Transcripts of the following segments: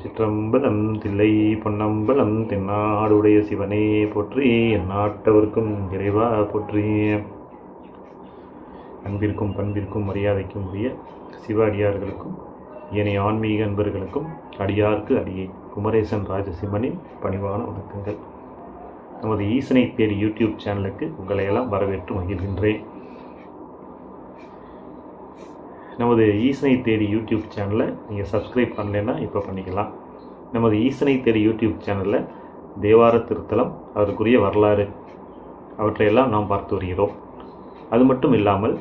திருச்சிற்றம்பலம் தில்லை பொன்னம்பலம் தென்னாடுடைய சிவனே போற்றி எந்நாட்டவர்க்கும் இறைவா போற்றி. அன்பிற்கும் பண்பிற்கும் மரியாதைக்கும் உரிய சிவ அடியார்களுக்கும் ஏனைய ஆன்மீக அன்பர்களுக்கும் அடியார்க்கு அடியே குமரேசன் ராஜசிம்மனின் பணிவான வணக்கங்கள். நமது ஈசனை தேடி யூடியூப் சேனலுக்கு உங்களையெல்லாம் வரவேற்று மகிழ்கின்றேன். நமது ஈசனை தேடி யூடியூப் சேனலை நீங்கள் சப்ஸ்கிரைப் பண்ணலைன்னா இப்போ பண்ணிக்கலாம். நமது ஈசனை தேடி யூடியூப் சேனலில் தேவார திருத்தலம் அதற்குரிய வரலாறு அவற்றையெல்லாம் நாம் பார்த்து வருகிறோம். அது மட்டும் இல்லாமல்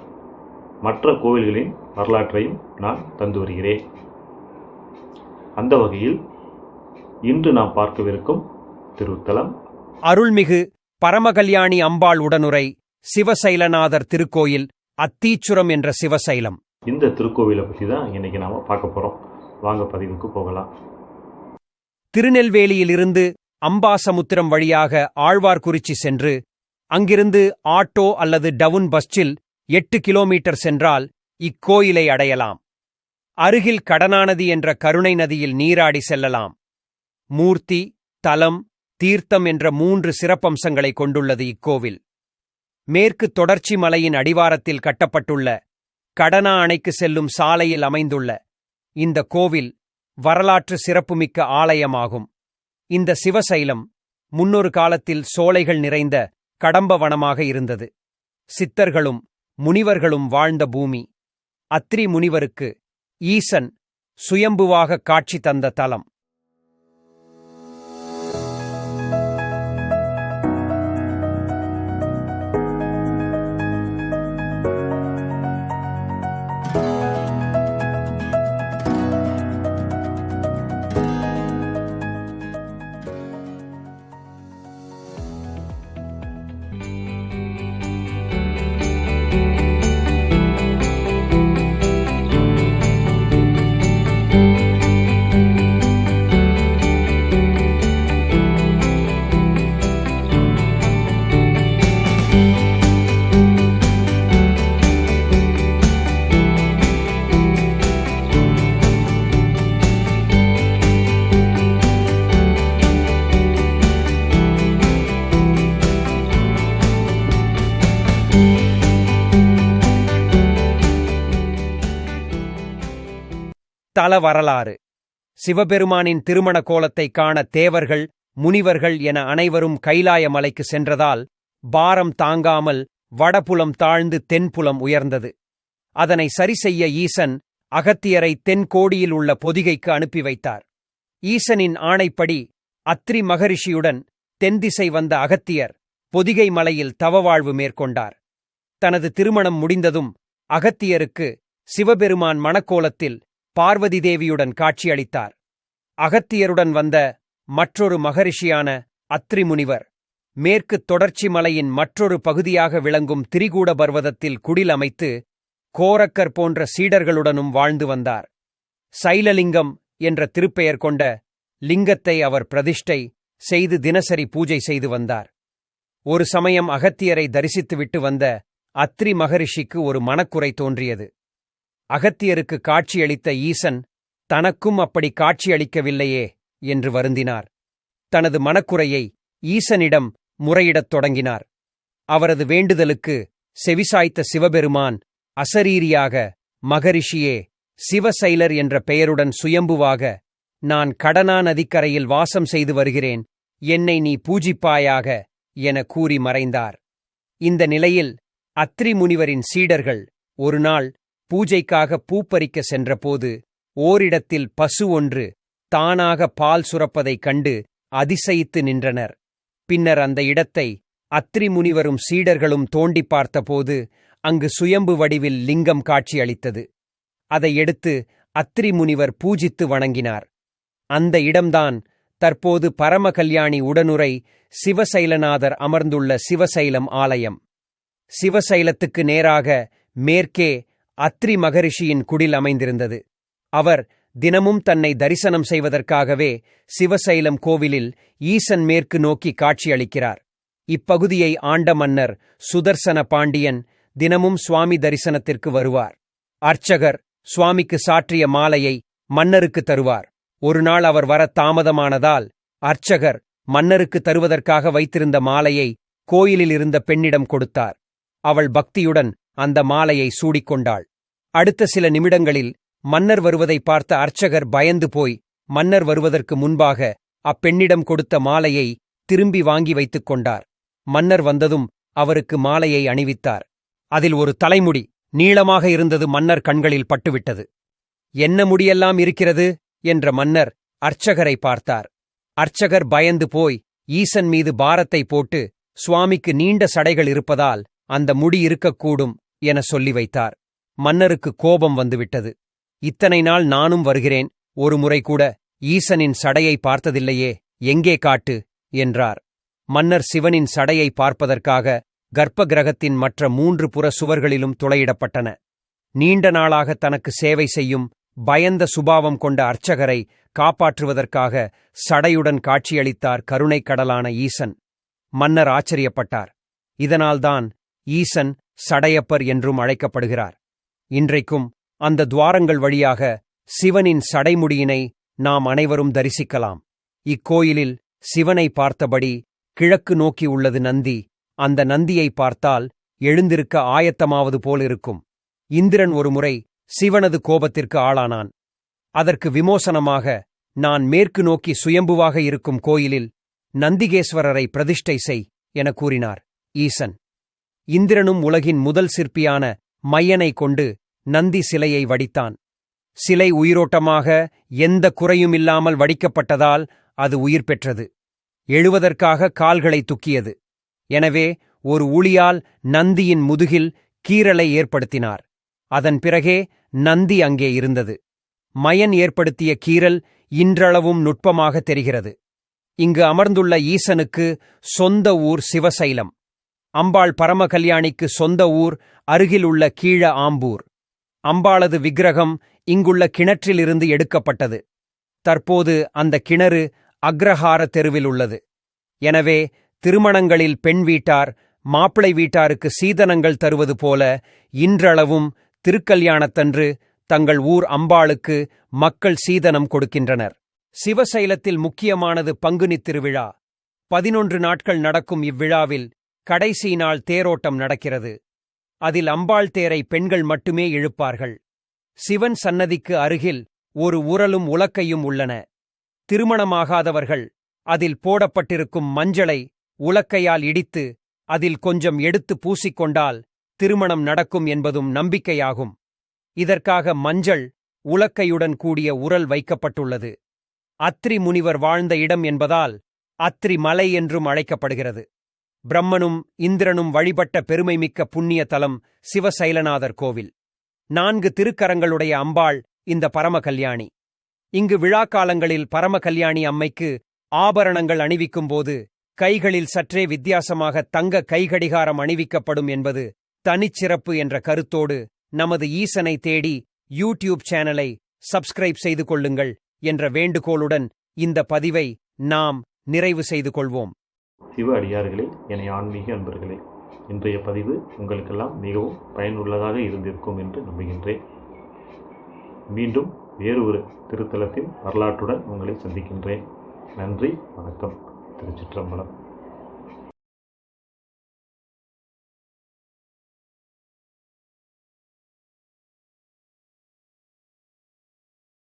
மற்ற கோவில்களின் வரலாற்றையும் நான் தந்து வருகிறேன். அந்த வகையில் இன்று நாம் பார்க்கவிருக்கும் திருத்தலம். அருள்மிகு பரமகல்யாணி அம்பாள் உடனுரை சிவசைலநாதர் திருக்கோயில் அத்தீச்சுரம் என்ற சிவசைலம். இந்த திருக்கோவிலை பற்றி தான் இன்னைக்கு நாம் பார்க்க போகிறோம் வாங்க பதிவுக்கு போகலாம். திருநெல்வேலியிலிருந்து அம்பாசமுத்திரம் வழியாக ஆழ்வார்குறிச்சி சென்று அங்கிருந்து ஆட்டோ அல்லது டவுன் பஸ்ஸில் எட்டு கிலோமீட்டர் சென்றால் இக்கோயிலை அடையலாம். அருகில் கடனாநதி என்ற கருணை நதியில் நீராடி செல்லலாம். மூர்த்தி தலம் தீர்த்தம் என்ற மூன்று சிறப்பம்சங்களை கொண்டுள்ளது இக்கோவில். மேற்கு தொடர்ச்சி மலையின் அடிவாரத்தில் கட்டப்பட்டுள்ள கடனா அணைக்கு செல்லும் சாலையில் அமைந்துள்ள இந்த கோவில் வரலாற்று சிறப்புமிக்க ஆலயமாகும். இந்த சிவசைலம் முன்னொரு காலத்தில் சோலைகள் நிறைந்த கடம்ப வனமாக இருந்தது. சித்தர்களும் முனிவர்களும் வாழ்ந்த பூமி. அத்ரி முனிவருக்கு ஈசன் சுயம்புவாக காட்சி தந்த தலம். தல வரலாறு. சிவபெருமானின் திருமண கோலத்தைக் காண தேவர்கள் முனிவர்கள் என அனைவரும் கைலாய மலைக்கு சென்றதால் பாரம் தாங்காமல் வடபுலம் தாழ்ந்து தென்புலம் உயர்ந்தது. அதனை சரிசெய்ய ஈசன் அகத்தியரை தென்கோடியில் உள்ள பொதிகைக்கு அனுப்பி வைத்தார். ஈசனின் ஆணைப்படி அத்ரி மகரிஷியுடன் தென்திசை வந்த அகத்தியர் பொதிகை மலையில் தவவாழ்வு மேற்கொண்டார். தனது திருமணம் முடிந்ததும் அகத்தியருக்கு சிவபெருமான் மணக்கோலத்தில் பார்வதி தேவியுடன் காட்சியளித்தார். அகத்தியருடன் வந்த மற்றொரு மகரிஷியான அத்ரி முனிவர் மேற்கு தொடர்ச்சி மலையின் மற்றொரு பகுதியாக விளங்கும் திரிகூட பர்வதத்தில் குடில் அமைத்து கோரக்கர் போன்ற சீடர்களுடனும் வாழ்ந்து வந்தார். சைலலிங்கம் என்ற திருப்பெயர் கொண்ட லிங்கத்தை அவர் பிரதிஷ்டை செய்து தினசரி பூஜை செய்து வந்தார். ஒரு சமயம் அகத்தியரை தரிசித்துவிட்டு வந்த அத்ரி மகரிஷிக்கு ஒரு மனக்குறை தோன்றியது. அகத்தியருக்கு காட்சியளித்த ஈசன் தனக்கும் அப்படி காட்சியளிக்கவில்லையே என்று வருந்தினார். தனது மனக்குறையை ஈசனிடம் முறையிடத் தொடங்கினார். அவரது வேண்டுதலுக்கு செவிசாய்த்த சிவபெருமான் அசரீரியாக மகரிஷியே சிவசைலர் என்ற பெயருடன் சுயம்புவாக நான் கடனா நதிக்கரையில் வாசம் செய்து வருகிறேன் என்னை நீ பூஜிப்பாயாக என கூறி மறைந்தார். இந்த நிலையில் அத்ரி முனிவரின் சீடர்கள் ஒருநாள் பூஜைக்காக பூப்பறிக்க சென்றபோது ஓரிடத்தில் பசு ஒன்று தானாக பால் சுரப்பதைக் கண்டு அதிசயித்து நின்றனர். பின்னர் அந்த இடத்தை அத்ரி முனிவரும் சீடர்களும் தோண்டி பார்த்தபோது அங்கு சுயம்பு வடிவில் லிங்கம் காட்சியளித்தது. அதை எடுத்து அத்ரி முனிவர் பூஜித்து வணங்கினார். அந்த இடம்தான் தற்போது பரமகல்யாணி உடனுரை சிவசைலநாதர் அமர்ந்துள்ள சிவசைலம் ஆலயம். சிவசைலத்துக்கு நேராக மேற்கே அத்ரி மகரிஷியின் குடில் அமைந்திருந்தது. அவர் தினமும் தன்னை தரிசனம் செய்வதற்காகவே சிவசைலம் கோவிலில் ஈசன் மேற்கு நோக்கி காட்சியளிக்கிறார். இப்பகுதியை ஆண்ட மன்னர் சுதர்சன பாண்டியன் தினமும் சுவாமி தரிசனத்திற்கு வருவார். அர்ச்சகர் சுவாமிக்கு சாற்றிய மாலையை மன்னருக்கு தருவார். ஒருநாள் அவர் வர தாமதமானதால் அர்ச்சகர் மன்னருக்கு தருவதற்காக வைத்திருந்த மாலையை கோயிலில் இருந்த பெண்ணிடம் கொடுத்தார். அவள் பக்தியுடன் அந்த மாலையை சூடிக்கொண்டாள். அடுத்த சில நிமிடங்களில் மன்னர் வருவதை பார்த்த அர்ச்சகர் பயந்து போய் மன்னர் வருவதற்கு முன்பாக அப்பெண்ணிடம் கொடுத்த மாலையை திரும்பி வாங்கி வைத்துக் கொண்டார். மன்னர் வந்ததும் அவருக்கு மாலையை அணிவித்தார். அதில் ஒரு தலைமுடி நீளமாக இருந்தது மன்னர் கண்களில் பட்டுவிட்டது. என்ன முடியெல்லாம் இருக்கிறது? என்ற மன்னர் அர்ச்சகரை பார்த்தார். அர்ச்சகர் பயந்து போய் ஈசன் மீது பாரத்தை போட்டு சுவாமிக்கு நீண்ட சடைகள் இருப்பதால் அந்த முடி இருக்கக்கூடும் என சொல்லி வைத்தார். மன்னருக்கு கோபம் வந்துவிட்டது. இத்தனை நாள் நானும் வருகிறேன். ஒரு முறை கூட ஈசனின் சடையை பார்த்ததில்லையே எங்கே காட்டு? என்றார். மன்னர் சிவனின் சடையை பார்ப்பதற்காக கர்ப்ப கிரகத்தின் மற்ற மூன்று புற சுவர்களிலும் துளையிடப்பட்டன. நீண்ட நாளாக தனக்கு சேவை செய்யும் பயந்த சுபாவம் கொண்ட அர்ச்சகரை காப்பாற்றுவதற்காக சடையுடன் காட்சியளித்தார் கருணைக் கடலான ஈசன். மன்னர் ஆச்சரியப்பட்டார். இதனால்தான் ஈசன் சடையப்பர் என்றும் அழைக்கப்படுகிறார். இன்றைக்கும் அந்த துவாரங்கள் வழியாக சிவனின் சடைமுடியினை நாம் அனைவரும் தரிசிக்கலாம். இக்கோயிலில் சிவனை பார்த்தபடி கிழக்கு நோக்கி உள்ளது நந்தி. அந்த நந்தியை பார்த்தால் எழுந்திருக்க ஆயத்தமாவது போலிருக்கும் இந்திரன் ஒருமுறை சிவனது கோபத்திற்கு ஆளானான். அதற்கு விமோசனமாக நான் மேற்கு நோக்கி சுயம்புவாக இருக்கும் கோயிலில் நந்திகேஸ்வரரை பிரதிஷ்டை செய் என கூறினார். ஈசன். இந்திரனும் உலகின் முதல் சிற்பியான மையனை கொண்டு நந்தி சிலையை வடித்தான். சிலை உயிரோட்டமாக எந்த குறையுமில்லாமல் வடிக்கப்பட்டதால் அது உயிர் பெற்றது. எழுவதற்காக கால்களை துக்கியது. எனவே ஒரு ஊழியால் நந்தியின் முதுகில் கீறலை ஏற்படுத்தினார். அதன் பிறகே நந்தி அங்கே இருந்தது. மயன் ஏற்படுத்திய கீறல் இன்றளவும் நுட்பமாக தெரிகிறது. இங்கு அமர்ந்துள்ள ஈசனுக்கு சொந்த ஊர் சிவசைலம். அம்பாள் பரமகல்யாணிக்கு சொந்த ஊர் அருகிலுள்ள கீழ ஆம்பூர். அம்பாளது விக்கிரகம் இங்குள்ள கிணற்றிலிருந்து எடுக்கப்பட்டது. தற்போது அந்த கிணறு அக்ரஹார தெருவில் உள்ளது. எனவே திருமணங்களில் பெண் வீட்டார் மாப்பிளை வீட்டாருக்கு சீதனங்கள் தருவது போல இன்றளவும் திருக்கல்யாணத்தன்று தங்கள் ஊர் அம்பாளுக்கு மக்கள் சீதனம் கொடுக்கின்றனர். சிவசைலத்தில் முக்கியமானது பங்குனித் திருவிழா. பதினொன்று நாட்கள் நடக்கும் இவ்விழாவில் கடைசி நாள் தேரோட்டம் நடக்கிறது. அதில் அம்பாள் தேரை பெண்கள் மட்டுமே இழுப்பார்கள். சிவன் சன்னதிக்கு அருகில் ஒரு உரலும் உலக்கையும் உள்ளன. திருமணமாகாதவர்கள் அதில் போடப்பட்டிருக்கும் மஞ்சளை உலக்கையால் இடித்து அதில் கொஞ்சம் எடுத்து பூசிக்கொண்டால் திருமணம் நடக்கும் என்பதும் நம்பிக்கையாகும். இதற்காக மஞ்சள் உலக்கையுடன் கூடிய உரல் வைக்கப்பட்டுள்ளது. அத்ரி முனிவர் வாழ்ந்த இடம் என்பதால் அத்ரி மலை என்றும் அழைக்கப்படுகிறது. பிரம்மனும் இந்திரனும் வழிபட்ட பெருமைமிக்க புண்ணிய தலம் சிவசைலநாதர் கோவில். நான்கு திருக்கரங்களுடைய அம்பாள் இந்த பரமகல்யாணி. இங்கு விழாக்காலங்களில் பரமகல்யாணி அம்மைக்கு ஆபரணங்கள் அணிவிக்கும்போது கைகளில் சற்றே வித்தியாசமாக தங்க கைகடிகாரம் அணிவிக்கப்படும் என்பது தனிச்சிறப்பு என்ற கருத்தோடு நமது ஈசனை தேடி யூடியூப் சேனலை சப்ஸ்கிரைப் செய்து கொள்ளுங்கள் என்ற வேண்டுகோளுடன் இந்த பதிவை நாம் நிறைவு செய்து கொள்வோம். சிவ அடியார்களே என ஆன்மீக அன்பர்களே இன்றைய பதிவு உங்களுக்கெல்லாம் மிகவும் பயனுள்ளதாக இருந்திருக்கும் என்று நம்புகின்றேன். மீண்டும் வேறு ஒரு திருத்தலத்தின் வரலாற்றுடன் உங்களை சந்திக்கின்றேன். நன்றி வணக்கம். திருச்சிற்றம்பலம்.